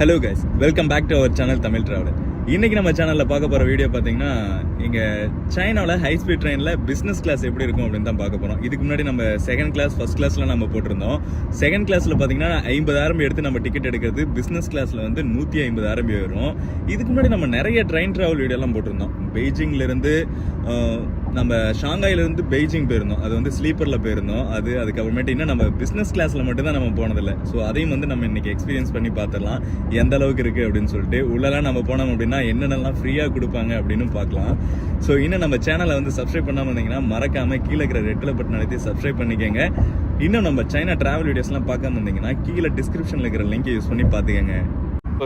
Hello guys welcome back to our channel Tamil traveller இன்னைக்கு நம்ம சேனலில் பார்க்க போகிற வீடியோ பார்த்தீங்கன்னா இங்கே சைனாவில் high speed business business class எப்படி இருக்கும் அப்படின்னு தான் பார்க்க போகிறோம் இதுக்கு முன்னாடி நம்ம செகண்ட் கிளாஸ் ஃபர்ஸ்ட் கிளாஸ்ல நம்ம போட்டிருந்தோம். செகண்ட் கிளாஸில் பார்த்தீங்கன்னா ஐம்பதாயிரம் எடுத்து நம்ம டிக்கெட் எடுக்கிறது பிஸ்னஸ் கிளாஸில் வந்து நூத்தி ஐம்பதாயிரம் வரும் இதுக்கு முன்னாடி நம்ம நிறைய ட்ரெயின் ட்ராவல் வீடியோலாம் போட்டிருந்தோம். பெய்ஜிங்லேருந்து நம்ம ஷாங்காயில இருந்து பெய்ஜிங் போயிருந்தோம். அது வந்து ஸ்லீப்பர்ல போயிருந்தோம். அது அதுக்கப்புறமேட்டு இன்னும் நம்ம பிசினஸ் கிளாஸ்ல மட்டும்தான் நம்ம போனதில்லை. ஸோ அதையும் வந்து நம்ம இன்னைக்கு எக்ஸ்பீரியன்ஸ் பண்ணி பார்த்துடலாம். எந்த அளவுக்கு இருக்கு அப்படின்னு சொல்லிட்டு உள்ளலாம் நம்ம போனோம் அப்படின்னா என்னென்னலாம் ஃப்ரீயாக கொடுப்பாங்க அப்படின்னு பார்க்கலாம். ஸோ இன்னும் நம்ம சேனலை வந்து சப்ஸ்கிரைப் பண்ணாமல் இருந்தீங்கன்னா மறக்காம கீழே இருக்கிற ரெட்டில் பட்டன் அழுத்தி சப்ஸ்கிரைப் பண்ணிக்கோங்க. இன்னும் நம்ம சைனா டிராவல் வீடியோஸ்லாம் பார்க்காம இருந்தீங்கன்னா கீழே டிஸ்கிரிப்ஷனில் இருக்கிற லிங்கை யூஸ் பண்ணி பார்த்துக்கோங்க.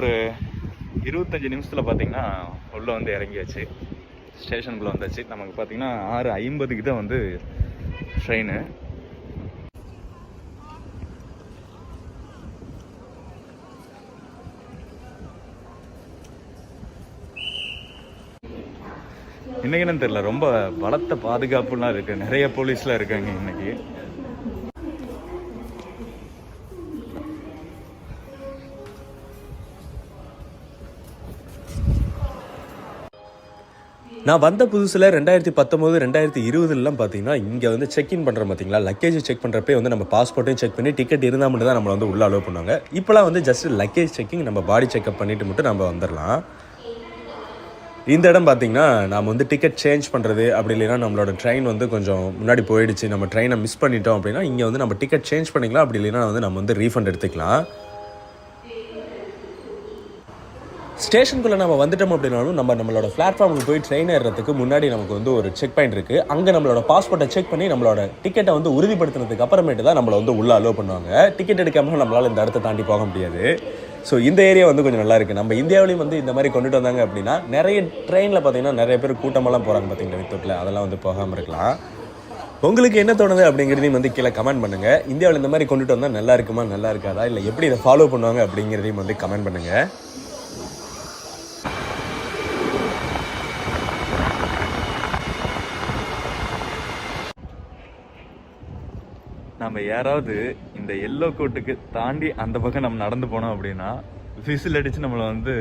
ஒரு இருபத்தஞ்சு நிமிஷத்தில் பார்த்தீங்கன்னா உள்ளே வந்து இறங்கியாச்சு. ஸ்டேஷனுக்குள்ளே வந்தாச்சு. நமக்கு பார்த்தீங்கன்னா ஆறு ஐம்பதுக்கு தான் வந்து ட்ரெயின் இன்னைக்கு என்னன்னு தெரியல ரொம்ப பலத்த பாதுகாப்புலாம் இருக்கு. நிறைய போலீஸ்லாம் இருக்காங்க இன்னைக்கு. நான் வந்த புதுசில் ரெண்டாயிரத்தி பத்தொம்போது ரெண்டாயிரத்தி இருபதுலாம் பார்த்தீங்கன்னா இங்கே வந்து செக் இன் பண்ணுறோம் பார்த்தீங்களா லக்கேஜ் செக் பண்ணுறப்பே வந்து நம்ம பாஸ்போர்ட்டையும் செக் பண்ணி டிக்கெட் இருந்தால் மட்டும் தான் நம்மளை வந்து உள்ளே அலோவ் பண்ணுவாங்க இப்போலாம் வந்து ஜஸ்ட் லக்கேஜ் செக்கிங் நம்ம பாடி செக்அப் பண்ணிட்டு மட்டும் நம்ம வந்துடலாம் இந்த இடம் பார்த்தீங்கன்னா நாம் வந்து டிக்கெட் சேஞ்ச் பண்ணுறது அப்படி இல்லைன்னா நம்மளோட ட்ரெயின் வந்து கொஞ்சம் முன்னாடி போயிடுச்சு நம்ம ட்ரெயினை மிஸ் பண்ணிட்டோம் அப்படின்னா இங்கே வந்து நம்ம டிக்கெட் சேஞ்ச் பண்ணிக்கலாம் அப்படி இல்லைன்னா வந்து நம்ம வந்து ரீஃபண்ட் எடுத்துக்கலாம். ஸ்டேஷனுக்குள்ளே நம்ம வந்துட்டோம் அப்படின்னாலும் நம்ம நம்மளோட பிளாட்ஃபார்முக்கு போய் ட்ரெயின் ஏறுறதுக்கு முன்னாடி நமக்கு வந்து ஒரு செக் பாயிண்ட் இருக்குது அங்கே நம்மளோட பாஸ்போர்ட்டை செக் பண்ணி நம்மளோட டிக்கெட்டை வந்து உறுதிப்படுத்தினதுக்கு அப்புறமேட்டு தான் நம்மளை வந்து உள்ளே அலோவ் பண்ணுவாங்க. டிக்கெட் எடுக்காமல் நம்மளால் இந்த இடத்த தாண்டி போக முடியாது. ஸோ இந்த ஏரியா வந்து கொஞ்சம் நல்லா இருக்குது நம்ம இந்தியாவிலையும் வந்து இந்த மாதிரி கொண்டுட்டு வந்தாங்க அப்படின்னா நிறைய ட்ரெயினில் பார்த்தீங்கன்னா நிறைய பேர் கூட்டமெல்லாம் போகிறாங்க பார்த்தீங்களா வித்தோட்டில் அதெல்லாம் வந்து போகாமல் இருக்கலாம். உங்களுக்கு என்ன தோணுது அப்படிங்கிறதையும் வந்து கீழே கமெண்ட் பண்ணுங்கள் இந்தியாவில் இந்த மாதிரி கொண்டுட்டு வந்தால் நல்லா இருக்குமா நல்லா இருக்காதா? இல்லை எப்படி இதை ஃபாலோ பண்ணுவாங்க அப்படிங்கிறதையும் வந்து கமெண்ட் பண்ணுங்கள் நம்ம யாராவது இந்த எல்லோ கோட்டுக்கு தாண்டி அந்த பக்கம் நம்ம நடந்து போனோம் அப்படின்னா விசில் அடித்து நம்மளை வந்து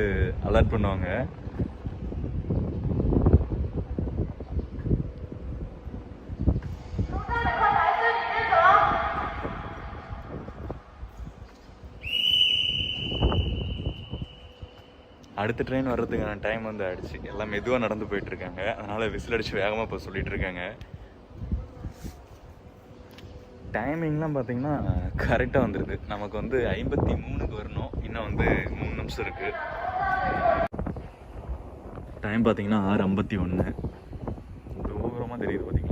அலர்ட் பண்ணுவாங்க. அடுத்த ட்ரெயின் வர்றதுக்கான டைம் வந்து ஆயிடுச்சு. எல்லாம் மெதுவாக நடந்து போயிட்டு இருக்காங்க. விசில் அடிச்சு வேகமாக இப்போ சொல்லிட்டு இருக்காங்க. டைமிங்லாம் பார்த்தீங்கன்னா கரெக்டாக வந்துடுது நமக்கு வந்து ஐம்பத்தி மூணுக்கு வரணும். இன்னும் வந்து மூணு நிமிஷம் இருக்கு. டைம் பார்த்தீங்கன்னா ஆறு ஐம்பத்தி ஒன்று தூரமாக தெரியுது பார்த்திங்கன்னா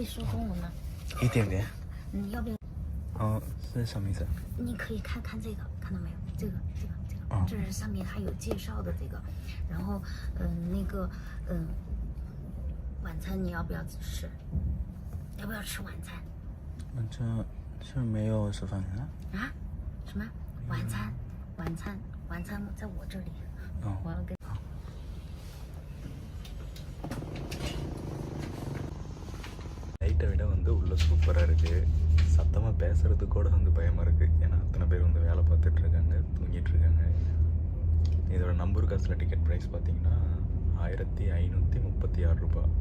会说中文吗？一点点。你要不要？哦，是什么意思？你可以看看这个，看到没有？这个，这个，这个，哦这是上面它有介绍的这个。然后，嗯、那个，嗯、晚餐你要不要吃？要不要吃晚餐？晚餐这没有吃饭啊？啊？什么晚餐？晚餐，晚餐在我这里。哦我要跟。சூப்பராக இருக்குது சத்தமாக பேசுகிறது கூட வந்து பயமாக இருக்குது ஏன்னா அத்தனை பேர் வந்து வேலை பார்த்துட்ருக்காங்க தூங்கிட்டுருக்காங்க இதோட நம்பூர் காசில் டிக்கெட் ப்ரைஸ் பார்த்தீங்கன்னா ஆயிரத்தி ஐநூற்றி முப்பத்தி ஆறு ரூபாய்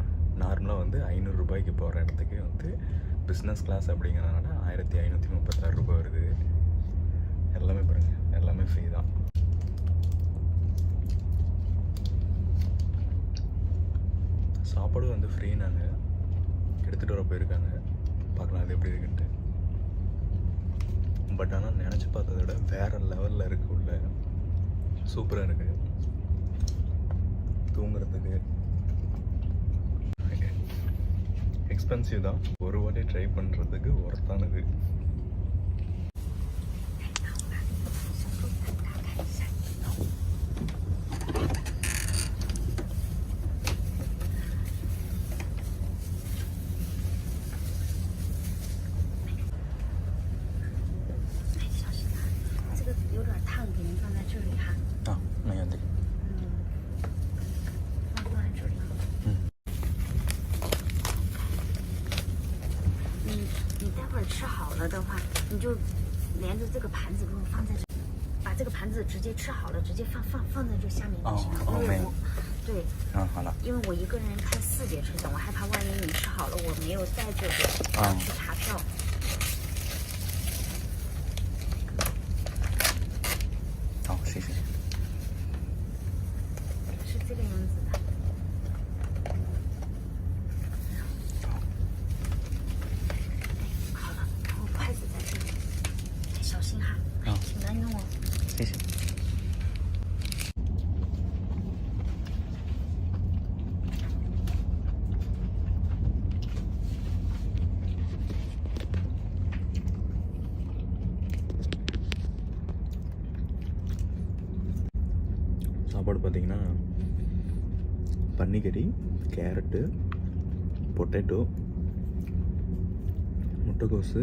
நார்மலாக வந்து ஐநூறு ரூபாய்க்கு போகிற இடத்துக்கு வந்து பிஸ்னஸ் கிளாஸ் அப்படிங்கிறனால ஆயிரத்தி ஐநூற்றி முப்பத்தாறு ரூபாய் வருது. எல்லாமே பாருங்கள் எல்லாமே ஃப்ரீ தான். சாப்பாடும் வந்து ஃப்ரீனாங்க எடுத்துகிட்டு வர போயிருக்காங்க. பார்க்கலாம் அது எப்படி இருக்குன்ட்டு. பட் ஆனால் நினச்சி பார்த்ததை விட வேறு லெவலில் இருக்கு உள்ள. சூப்பராக இருக்கு. தூங்குறதுக்கு. எக்ஸ்பென்சிவ் தான். ஒரு வாட்டி ட்ரை பண்ணுறதுக்கு ஒர்த்தானது. 放在这里哈。啊，没问题。嗯，放在这里。嗯。你你待会儿吃好了的话，你就连着这个盘子给我放在这，把这个盘子直接吃好了，直接放放放在这下面就行了。哦，为我。对。嗯，好了。因为我一个人开四节车厢，我害怕万一你吃好了，我没有带这个去查票。பார்த்தீங்கன்னா பன்னிக்கறி கேரட்டு பொட்டேட்டோ முட்டைக்கோஸு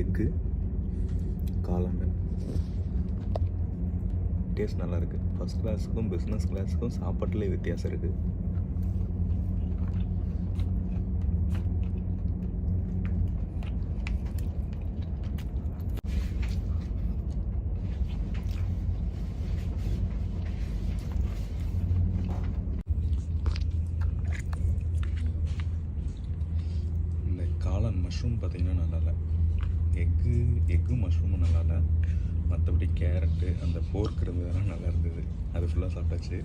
எக்கு காளான் டேஸ்ட் நல்லாயிருக்கு ஃபஸ்ட் கிளாஸுக்கும் பிஸ்னஸ் கிளாஸுக்கும் சாப்பாட்டுலேயே வித்தியாசம் இருக்குது இந்த காளான் மஷ்ரூம் பார்த்தீங்கன்னா நல்லா இல்லை எக்கு எக்கு மஷ்ரூமும் நல்லா இல்லை மற்றபடி கேரட்டு அந்த போர்க் இருந்ததெல்லாம் நல்லா இருந்தது அது ஃபுல்லாக சாப்பிட்டாச்சு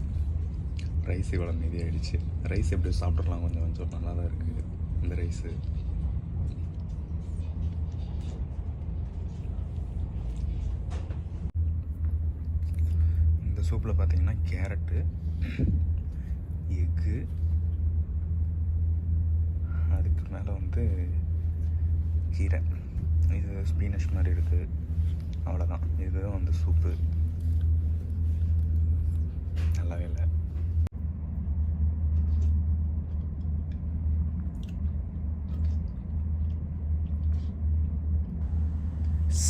ரைஸ் இவ்வளோ மீதி ஆகிடுச்சு ரைஸ் எப்படி சாப்பிட்றலாம் கொஞ்சம் கொஞ்சம் நல்லா தான் இருக்குது இந்த ரைஸு. இந்த சூப்பில் பார்த்தீங்கன்னா கேரட்டு எக்கு அதுக்கு மேலே வந்து கீரை. இது ஸ்பீனஷ் மாதிரி இருக்குது அவ்வளோதான் இதுதான் வந்து சூப்பு. நல்லாவே இல்லை.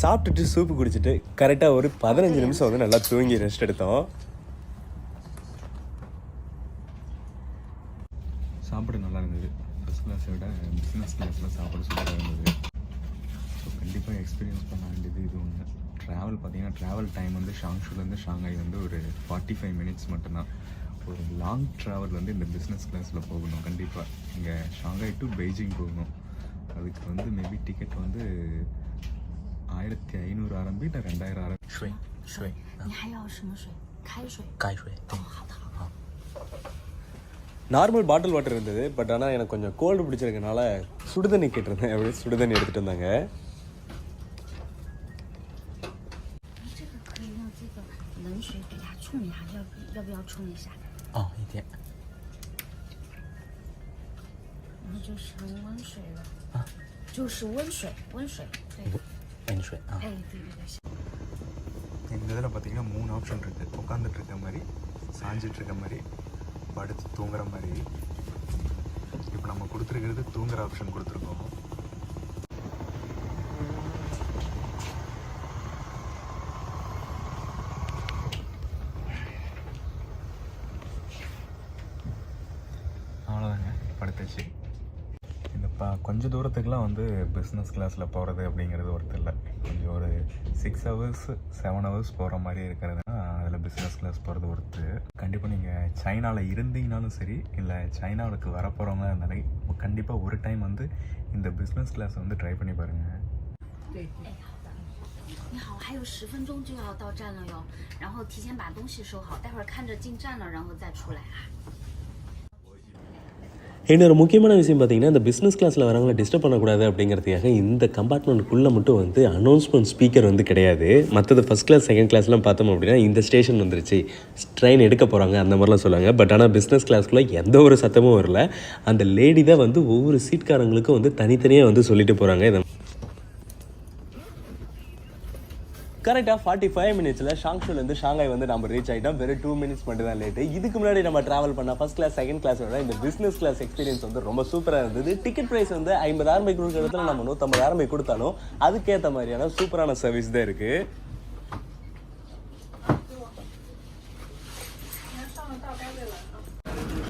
சாப்பிட்டுட்டு சூப்பு குடிச்சிட்டு கரெக்டாக ஒரு பதினஞ்சு நிமிஷம் வந்து நல்லா தூங்கி ரெஸ்ட் எடுத்தோம். சாப்பாடு நல்லா இருந்தது. ஃபஸ்ட் கிளாஸை விட பிஸ்னஸ் கிளாஸில் சாப்பாடு சூப்பராக இருந்தது. ஸோ கண்டிப்பாக எக்ஸ்பீரியன்ஸ் பண்ண வேண்டியது இது ஒன்று ட்ராவல் பார்த்தீங்கன்னா ட்ராவல் டைம் வந்து ஷாங்ஷூலேருந்து ஷாங்காய் வந்து ஒரு ஃபார்ட்டி ஃபைவ் மினிட்ஸ் மட்டும்தான். ஒரு லாங் ட்ராவல் வந்து இந்த பிஸ்னஸ் கிளாஸில் போகணும் கண்டிப்பாக இங்கே ஷாங்காய் டு பெய்ஜிங் போகணும். அதுக்கு வந்து மேபி டிக்கெட் வந்து ஆயிரத்தி ஐநூறு ஆரம்பி இல்லை ரெண்டாயிரம் ஆரம்பி 水水你还要什么水？开水。开水哦，好的好的。 நார்மல் பாட்டில் வாட்டர் இருந்தது பட் ஆனால் எனக்கு கொஞ்சம் கோல்டு பிடிச்சிருக்கனால சுடுதண்ணி கேட்டிருந்தேன் அப்படியே சுடுதண்ணி எடுத்துகிட்டு வந்தாங்க 这 பென் ஷூ ஆ இந்த இதில் பார்த்தீங்கன்னா மூணு ஆப்ஷன் இருக்குது உட்காந்துட்டு இருக்க மாதிரி சாஞ்சிட்டு இருக்க மாதிரி படுத்து தூங்குற மாதிரி. இப்போ நம்ம கொடுத்துருக்கிறது தூங்குற ஆப்ஷன் கொடுத்துருக்கோம். அவ்வளோதாங்க படுத்துச்சு. இந்த பா கொஞ்சம் தூரத்துக்குலாம் வந்து பிஸ்னஸ் கிளாஸில் போகிறது அப்படிங்கிறது ஒரு இல்லை சிக்ஸ் ஹவர்ஸ் செவன் ஹவர்ஸ் போகிற மாதிரி இருக்கிறதுனா அதில் பிஸ்னஸ் கிளாஸ் போகிறது ஒருத்து கண்டிப்பாக நீங்கள் சைனாவில் இருந்தீங்கனாலும் சரி இல்லை சைனாவுக்கு வர போகிறவங்க இருந்தாலும் கண்டிப்பாக ஒரு டைம் வந்து இந்த பிஸ்னஸ் கிளாஸ் வந்து ட்ரை பண்ணி பாருங்கள் 你好，还有十分钟就要到站了哟，然后提前把东西收好，待会儿看着进站了，然后再出来啊。 இன்னொரு முக்கியமான விஷயம் பார்த்தீங்கன்னா இந்த பிஸ்னஸ் கிளாஸில் வரவங்களை டிஸ்டர்ப் பண்ணக்கூடாது அப்படிங்கிறதுக்காக இந்த கம்பார்ட்மெண்ட்டுக்குள்ளே மட்டும் வந்து அனௌன்ஸ்மெண்ட் ஸ்பீக்கர் வந்து கிடையாது. மற்றது ஃபஸ்ட் கிளாஸ் செகண்ட் கிளாஸ்லாம் பார்த்தோம் அப்படின்னா இந்த ஸ்டேஷன் வந்துருச்சு. ட்ரெயின் எடுக்க போகிறாங்க அந்த மாதிரிலாம் சொல்லுவாங்க. பட் ஆனால் பிஸ்னஸ் கிளாஸ்க்குள்ளே எந்த ஒரு சத்தமும் வரல. அந்த லேடி தான் வந்து ஒவ்வொரு சீட்காரங்களுக்கும் வந்து தனித்தனியாக வந்து சொல்லிட்டு போகிறாங்க இதை கரெக்டாக ஃபார்ட்டி ஃபைவ் மினிட்ஸில் ஷாங்ஷூலேருந்து ஷாங்காய் வந்து நம்ம ரீச் ஆகிட்டோம் வெறும் டூ மினிட்ஸ் மட்டும் தான் லேட்டு இதுக்கு முன்னாடி நம்ம ட்ராவல் பண்ண ஃபஸ்ட் கிளாஸ் செகண்ட் கிளாஸோட இந்த பிஸ்னஸ் கிளாஸ் எக்ஸ்பீரியன்ஸ் வந்து ரொம்ப சூப்பராக இருந்தது. டிக்கெட் ப்ரைஸ் வந்து ஐம்பதாயிரம் ரூபாய் கொடுக்குற இடத்துல நம்ம நூற்றம்பதாயிரம் ரூபாய் கொடுத்தாலும் அதுக்கேற்ற மாதிரியான சூப்பரான சர்வீஸ் தான் இருக்குது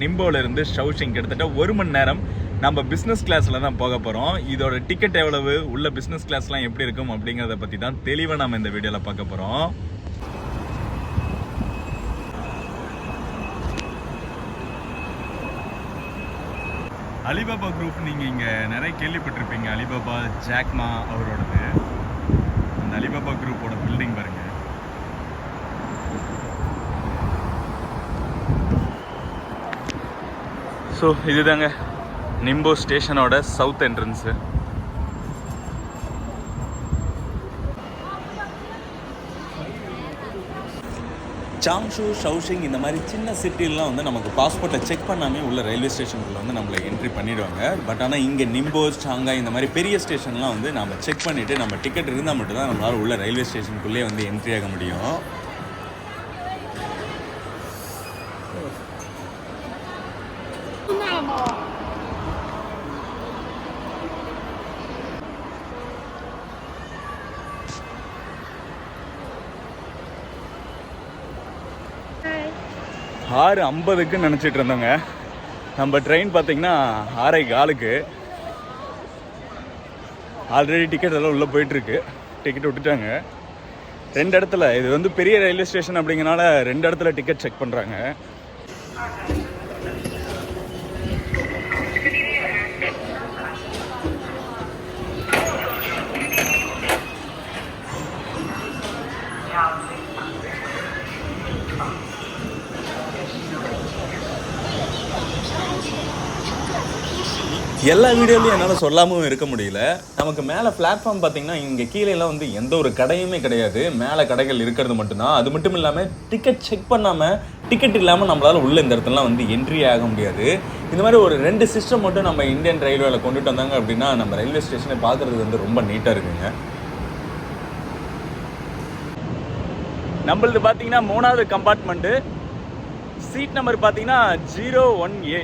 நிம்போல இருந்து ஷவுஷிங் கிட்டத்தட்ட ஒரு மணி நேரம் நம்ம பிஸ்னஸ் கிளாஸில் தான் போக போகிறோம் இதோட டிக்கெட் எவ்வளவு? உள்ள பிஸ்னஸ் கிளாஸ்லாம் எப்படி இருக்கும் அப்படிங்கிறத பற்றி தான் தெளிவாக நம்ம இந்த வீடியோவில் பார்க்க போகிறோம் அலிபாபா குரூப் நீங்கள் இங்கே நிறைய கேள்விப்பட்டிருப்பீங்க. அலிபாபா ஜாக்மா அவரோடது. அந்த அலிபாபா குரூப்போட பில்டிங் பாருங்கள் ஸோ இதுதாங்க. நிம்போ ஸ்டேஷனோட சவுத் என்ட்ரன்ஸு சாங்ஷு ஷவுஷிங் இந்த மாதிரி சின்ன சிட்டிலாம் வந்து நமக்கு பாஸ்போர்ட்டை செக் பண்ணாமே உள்ள ரயில்வே ஸ்டேஷனுக்குள்ள வந்து நம்மளை என்ட்ரி பண்ணிடுவாங்க. பட் ஆனால் இங்கே நிம்போ ஷாங்காய் இந்த மாதிரி பெரிய ஸ்டேஷன்லாம் வந்து நம்ம செக் பண்ணிவிட்டு நம்ம டிக்கெட் இருந்தால் மட்டும்தான் நம்மளால் உள்ள ரயில்வே ஸ்டேஷனுக்குள்ளே வந்து என்ட்ரி ஆக முடியும். ஆறு ஐம்பதுக்குன்னு நினச்சிட்டு இருந்தோங்க நம்ம ட்ரெயின் பார்த்தீங்கன்னா ஆறரை காலுக்கு. ஆல்ரெடி டிக்கெட் எல்லாம் உள்ளே போயிட்டுருக்கு. டிக்கெட் விட்டுட்டாங்க. ரெண்டு இடத்துல இது வந்து பெரிய ரயில்வே ஸ்டேஷன் அப்படிங்கிறனால ரெண்டு இடத்துல டிக்கெட் செக் பண்ணுறாங்க எல்லா வீடியோலையும் என்னால் சொல்லாமல் இருக்க முடியல. நமக்கு மேலே பிளாட்ஃபார்ம் பார்த்தீங்கன்னா இங்கே கீழேலாம் வந்து எந்த ஒரு கடையுமே கிடையாது. மேலே கடைகள் இருக்கிறது மட்டும்தான். அது மட்டும் இல்லாமல் டிக்கெட் செக் பண்ணாமல் டிக்கெட் இல்லாமல் நம்மளால் உள்ள இந்த இடத்துலலாம் வந்து என்ட்ரி ஆக முடியாது. இந்த மாதிரி ஒரு ரெண்டு சிஸ்டம் மட்டும் நம்ம இந்தியன் ரயில்வேல கொண்டுட்டு வந்தாங்க அப்படின்னா நம்ம ரயில்வே ஸ்டேஷனை பார்க்குறது வந்து ரொம்ப நீட்டாக இருக்குங்க. நம்மளது பார்த்தீங்கன்னா மூணாவது கம்பார்ட்மெண்ட்டு சீட் நம்பர் பார்த்தீங்கன்னா ஜீரோ ஒன் ஏ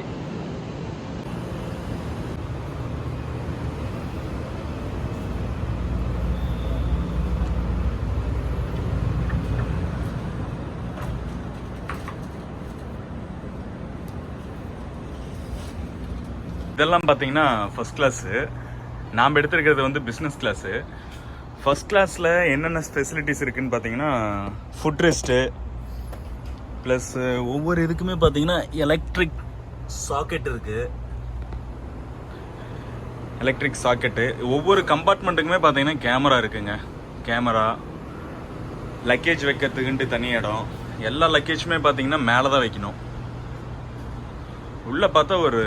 இதெல்லாம் பார்த்தீங்கன்னா ஃபர்ஸ்ட் கிளாஸு நாம் எடுத்திருக்கிறது வந்து பிஸ்னஸ் கிளாஸு ஃபர்ஸ்ட் கிளாஸில் என்னென்ன ஃபெசிலிட்டிஸ் இருக்குதுன்னு பார்த்தீங்கன்னா ஃபுட் ரெஸ்ட்டு ப்ளஸ் ஒவ்வொரு இதுக்குமே பார்த்தீங்கன்னா எலக்ட்ரிக் சாக்கெட் இருக்குது எலக்ட்ரிக் சாக்கெட்டு ஒவ்வொரு கம்பார்ட்மெண்ட்டுக்குமே பார்த்தீங்கன்னா கேமரா இருக்குங்க. கேமரா லக்கேஜ் வைக்கிறதுக்குன்ட்டு தனி இடம். எல்லா லக்கேஜுமே பார்த்தீங்கன்னா மேலே தான் வைக்கணும். உள்ளே பார்த்தா ஒரு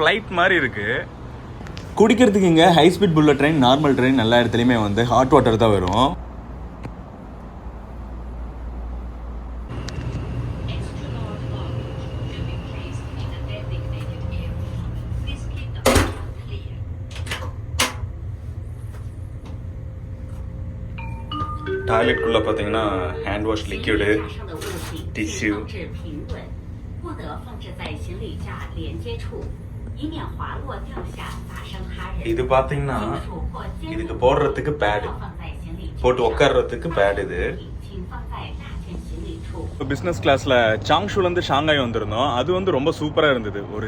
ஃப்ளைட் மாதிரி இருக்குது குடிக்கிறதுக்கு இங்கே high speed bullet train normal train எல்லா இடத்துலையுமே வந்து ஹாட் வாட்டர் தான் வரும். டாய்லெட்குள்ளே பார்த்தீங்கன்னா ஹேண்ட் வாஷ் லிக்யூடு 架 இது பார்த்தீங்கன்னா இதுக்கு போடுறதுக்கு பேடு போட்டு உட்காடுறதுக்கு பேடு இது. இப்போ பிஸ்னஸ் கிளாஸில் சாங்ஷூலேருந்து ஷாங்காய் வந்திருந்தோம். அது வந்து ரொம்ப சூப்பராக இருந்தது. ஒரு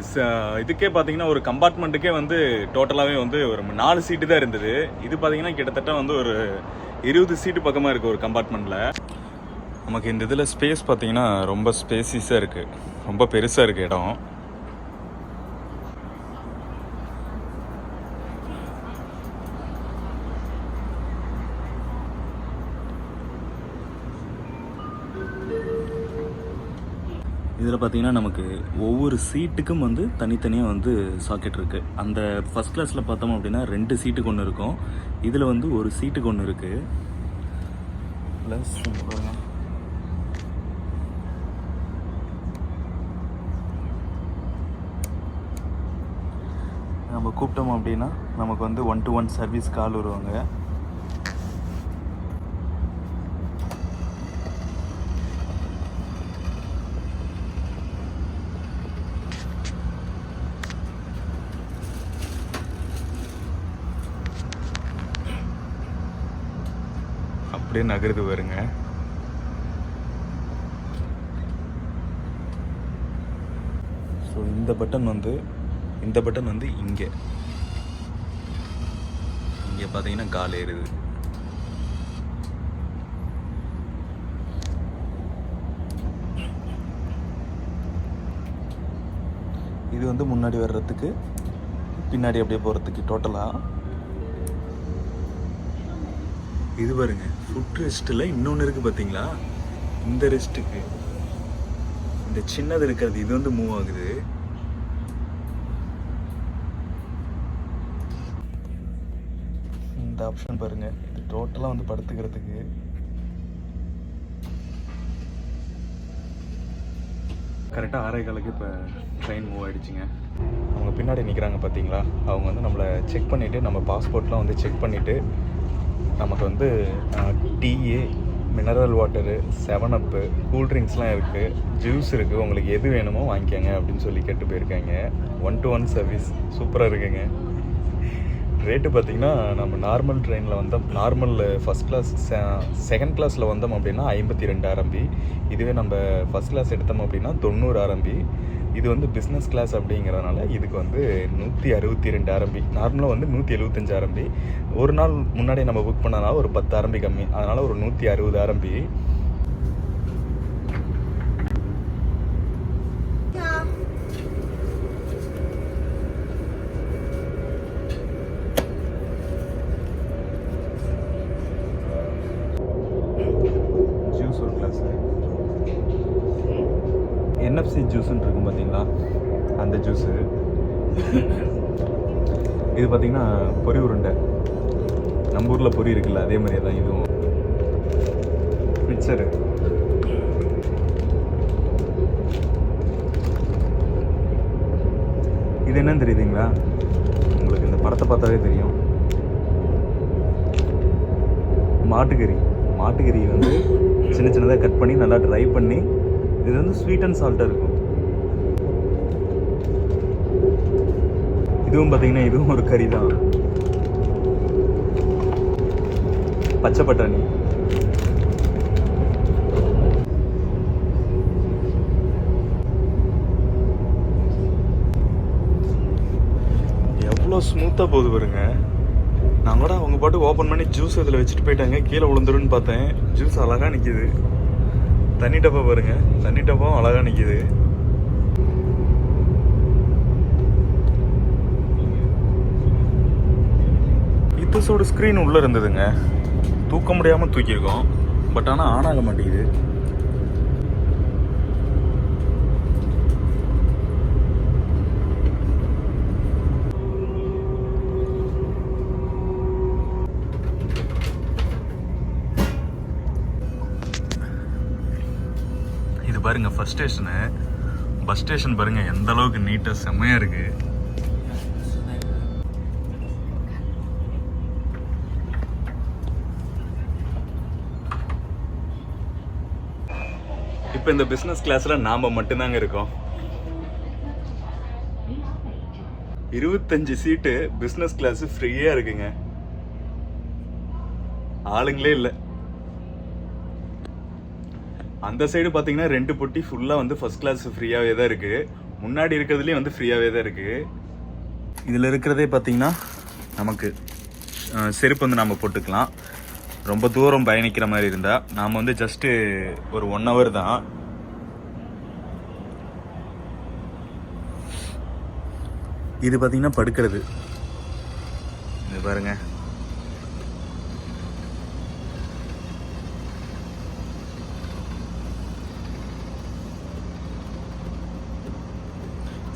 இதுக்கே பார்த்தீங்கன்னா ஒரு கம்பார்ட்மெண்ட்டுக்கே வந்து டோட்டலாகவே வந்து ஒரு நாலு சீட்டு தான் இருந்தது. இது பார்த்தீங்கன்னா கிட்டத்தட்ட வந்து ஒரு இருபது சீட்டு பக்கமாக இருக்குது ஒரு கம்பார்ட்மெண்ட்டில் நமக்கு இந்த இதில் ஸ்பேஸ் பார்த்தீங்கன்னா ரொம்ப ஸ்பேசிஸாக இருக்குது ரொம்ப பெருசாக இருக்குது இடம். இதில் பார்த்தீங்கன்னா நமக்கு ஒவ்வொரு சீட்டுக்கும் வந்து தனித்தனியாக வந்து சாக்கெட் இருக்குது அந்த ஃபஸ்ட் கிளாஸில் பார்த்தோம் அப்படின்னா ரெண்டு சீட்டுக்கு ஒன்று இருக்கும். இதில் வந்து ஒரு சீட்டுக்கு ஒன்று இருக்குது ப்ளஸ் நம்ம கூப்பிட்டோம் அப்படின்னா நமக்கு வந்து one to one service call வருவாங்க. அப்படியே நகருது வருங்க ஸோ இந்த பட்டன் வந்து இந்த பட்டன் வந்து இங்கே. இங்கே பார்த்தீங்கன்னா கால் ஏறுது. இது வந்து முன்னாடி வர்றதுக்கு பின்னாடி அப்படியே போகிறதுக்கு டோட்டலாக இது பாருங்க ஃபுட் ரெஸ்ட்டில் இன்னொன்று இருக்குது பார்த்தீங்களா இந்த ரெஸ்ட்டுக்கு இந்த சின்னது இருக்கிறது இது வந்து மூவ் ஆகுது. இந்த ஆப்ஷன் பாருங்க இது டோட்டலாக வந்து படுத்துக்கிறதுக்கு. கரெக்டாக ஆறே காலுக்கு இப்போ ட்ரெயின் மூவ் ஆயிடுச்சுங்க. அவங்க பின்னாடி நிற்கிறாங்க பார்த்தீங்களா அவங்க வந்து நம்மளை செக் பண்ணிவிட்டு நம்ம பாஸ்போர்ட்லாம் வந்து செக் பண்ணிவிட்டு நமக்கு வந்து tea mineral water seven up கூல்ட்ரிங்க்ஸ்லாம் இருக்குது ஜூஸ் இருக்குது உங்களுக்கு எது வேணுமோ வாங்கிக்கோங்க அப்படின்னு சொல்லி கேட்டு போயிருக்காங்க. ஒன் டு ஒன் சர்வீஸ் சூப்பராக இருக்குங்க. ரேட்டு பார்த்தீங்கன்னா நம்ம நார்மல் ட்ரெயினில் வந்தோம். நார்மல் ஃபஸ்ட் கிளாஸ் செகண்ட் கிளாஸில் வந்தோம் அப்படின்னா ஐம்பத்தி ரெண்டு ஆரம்பி இதுவே நம்ம ஃபஸ்ட் கிளாஸ் எடுத்தோம் அப்படின்னா தொண்ணூறு ஆரம்பி இது வந்து பிஸ்னஸ் கிளாஸ் அப்படிங்கிறதுனால இதுக்கு வந்து நூற்றி அறுபத்தி ரெண்டு ஆரம்பி நார்மலாக வந்து நூற்றி எழுபத்தஞ்சு ஆரம்பி ஒரு நாள் முன்னாடி நம்ம புக் பண்ணனால ஒரு பத்து ஆரம்பி கம்மி. அதனால் ஒரு நூற்றி அறுபது ஆரம்பி ஜூஸ் ஒரு கிளாஸ் என்எஃப்சி ஜூஸ்ன்னு இருக்கும் பார்த்தீங்களா? அந்த ஜூஸு இது பார்த்தீங்கன்னா பொரி உருண்டை. நம்ம ஊரில் பொரி இருக்குல்ல அதே மாதிரியே தான் இதுவும். மிக்சரு இது என்னன்னு தெரியுதுங்களா? உங்களுக்கு இந்த படத்தை பார்த்தாவே தெரியும். மாட்டுக்கறி. மாட்டுக்கறி வந்து சின்ன சின்னதாக கட் பண்ணி நல்லா ட்ரை பண்ணி இது வந்து ஸ்வீட் அண்ட் சால்ட்டாக இருக்கும். இதுவும் பார்த்தீங்கன்னா இதுவும் ஒரு கறி தான். பச்சை பட்டாணி. எவ்வளோ ஸ்மூத்தாக போகுது பாருங்க. நான் கூட அவங்க பாட்டு ஓப்பன் பண்ணி ஜூஸ் இதில் வச்சுட்டு போயிட்டாங்க. கீழே விழுந்துருன்னு பார்த்தேன். ஜூஸ் அழகாக நிற்கிது தண்ணி டப்பா பாருங்க. தண்ணி டப்பாவும் அழகாக நிற்கிது இத்தசோட ஸ்க்ரீன் உள்ளே இருந்ததுங்க. தூக்க முடியாமல் தூக்கியிருக்கோம். பட் ஆனால் ஆன் ஆக மாட்டேங்குது. இது பாருங்க ஸ்டேஷனு பஸ் ஸ்டேஷன் பாருங்க எந்த அளவுக்கு நீட்டாக செம்மையாக இருக்கு. இப்போ இந்த பிஸ்னஸ் கிளாஸில் நாம் மட்டும்தாங்க இருக்கோம். இருபத்தஞ்சு சீட்டு பிஸ்னஸ் கிளாஸ் ஃப்ரீயாக இருக்குங்க. ஆளுங்களே இல்லை. அந்த சைடு பார்த்தீங்கன்னா ரெண்டு பொட்டி ஃபுல்லாக வந்து ஃபர்ஸ்ட் கிளாஸ் ஃப்ரீயாகவே தான் இருக்குது முன்னாடி இருக்கிறதுலேயும் வந்து ஃப்ரீயாகவே தான் இருக்குது இதில் இருக்கிறதே பார்த்தீங்கன்னா நமக்கு செருப்பு வந்து நம்ம போட்டுக்கலாம். ரொம்ப தூரம் பயணிக்கிற மாதிரி இருந்தால் நாம் வந்து ஜஸ்ட்டு ஒரு ஒன் ஹவர் தான். இது பார்த்தீங்கன்னா படுக்கிறது. இது பாருங்கள்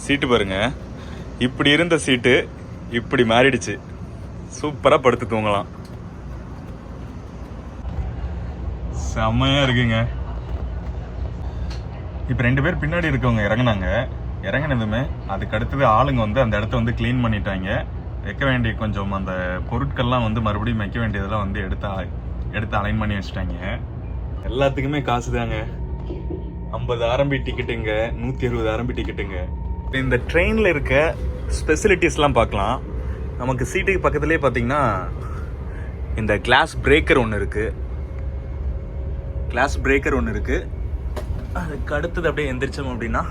சீட்டு பாருங்க. இப்படி இருந்த சீட்டு இப்படி மாறிடுச்சு. சூப்பராக படுத்து தூங்கலாம். செம்மையாக இருக்குங்க. இப்போ ரெண்டு பேர் பின்னாடி இருக்கவங்க இறங்குனாங்க. இறங்குனதுமே அதுக்கு அடுத்தது ஆளுங்க வந்து அந்த இடத்த வந்து க்ளீன் பண்ணிட்டாங்க. வைக்க வேண்டிய கொஞ்சம் அந்த பொருட்கள்லாம் வந்து மறுபடியும் வைக்க வேண்டியதெல்லாம் வந்து எடுத்து அ- எடுத்து அலைன் பண்ணி வச்சுட்டாங்க. எல்லாத்துக்குமே காசு தாங்க. ஐம்பது ஆரம்பி டிக்கெட்டுங்க நூற்றி அறுபது ஆரம்பி டிக்கெட்டுங்க இந்த ட்ரெயினில் இருக்க ஸ்பெசிலிட்டிஸ்லாம் பார்க்கலாம். நமக்கு சீட்டுக்கு பக்கத்துலேயே பார்த்தீங்கன்னா இந்த கிளாஸ் பிரேக்கர் ஒன்று இருக்குது கிளாஸ் பிரேக்கர் ஒன்று இருக்குது அதுக்கு அடுத்தது அப்படியே எந்திரிச்சோம் அப்படின்னா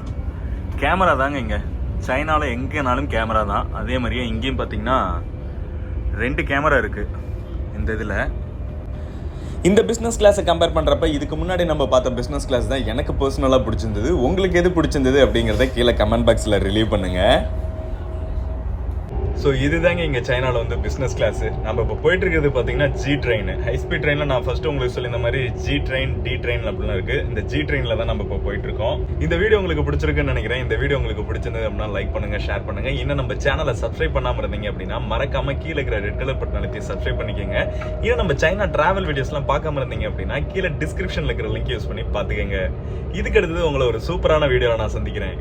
கேமரா தாங்க இங்கே. சைனாவில் எங்கேனாலும் கேமரா தான். அதே மாதிரியே இங்கேயும் பார்த்தீங்கன்னா ரெண்டு கேமரா இருக்குது இந்த இதில். இந்த பிஸ்னஸ் கிளாஸை கம்பேர் பண்ணுறப்ப இதுக்கு முன்னாடி நம்ம பார்த்த பிஸ்னஸ் கிளாஸ் தான் எனக்கு பர்சனலாக பிடிச்சிருந்தது. உங்களுக்கு எது பிடிச்சிருந்தது அப்படிங்கிறத கீழே கமெண்ட் பாக்ஸில் ரிலீவ் பண்ணுங்கள் ஸோ இதுதாங்க இங்கே சைனாவில் வந்து பிஸ்னஸ் கிளாஸ் நம்ம இப்போ போயிட்டு இருக்கிறது பார்த்தீங்கன்னா ஜி ட்ரெயின் ஹை ஸ்பீட் ட்ரெயினில் நான் ஃபர்ஸ்ட் உங்களுக்கு சொல்லியிருந்த மாதிரி ஜி ட்ரெயின் டி ட்ரெயின் அப்படிலாம் இருக்குது இந்த ஜி ட்ரெயினில் தான் நம்ம இப்போ போயிட்டு இருக்கோம் இந்த வீடியோ உங்களுக்கு பிடிச்சிருக்குன்னு நினைக்கிறேன். இந்த வீடியோ உங்களுக்கு பிடிச்சிருந்தது அப்படின்னா லைக் பண்ணுங்க ஷேர் பண்ணுங்க. இன்னும் நம்ம சேனலை சப்ஸ்கிரைப் பண்ணாமல் இருந்தீங்க அப்படின்னா மறக்காம கீழே இருக்கிற ரெட் கலர் பட்டன் அழுத்தி சப்ஸ்கிரைப் பண்ணிக்கோங்க. இன்னும் நம்ம சைனா டிராவல் வீடியோஸ்லாம் பார்க்காம இருந்தீங்க அப்படின்னா கீழே டிஸ்கிரிப்ஷனில் இருக்கிற லிங்க் யூஸ் பண்ணி பார்த்துக்கோங்க. இதுக்கு அடுத்தது உங்களை ஒரு சூப்பரான வீடியோவை நான் சந்திக்கிறேன்.